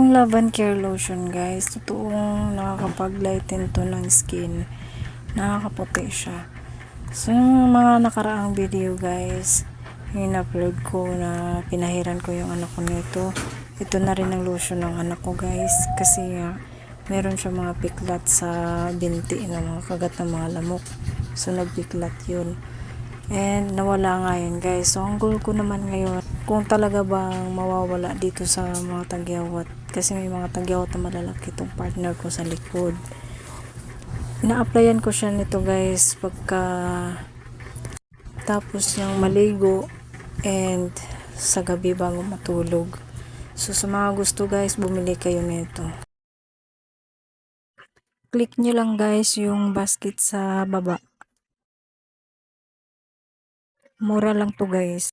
Laban Care Lotion guys. Totoong nakakapag-lighten to ng skin. Nakakaputi siya. So yung mga nakaraang video guys, yung upload ko na pinahiran ko yung anak ko nito. Ito na rin ang lotion ng anak ko guys. Kasi nga, meron siya mga piklat sa binti ng mga kagat ng mga lamok. So nagpiklat yun. And nawala nga yun guys. So ang goal ko naman ngayon, kung talaga bang mawawala dito sa mga tagyawat. Kasi may mga tagyawat na malalaki itong partner ko sa likod. Ina-applyan ko siya nito guys pagka tapos niyang maligo and sa gabi bago matulog. So sa mga gusto guys, bumili kayo nito. Click nyo lang guys yung basket sa baba. Mura lang to guys.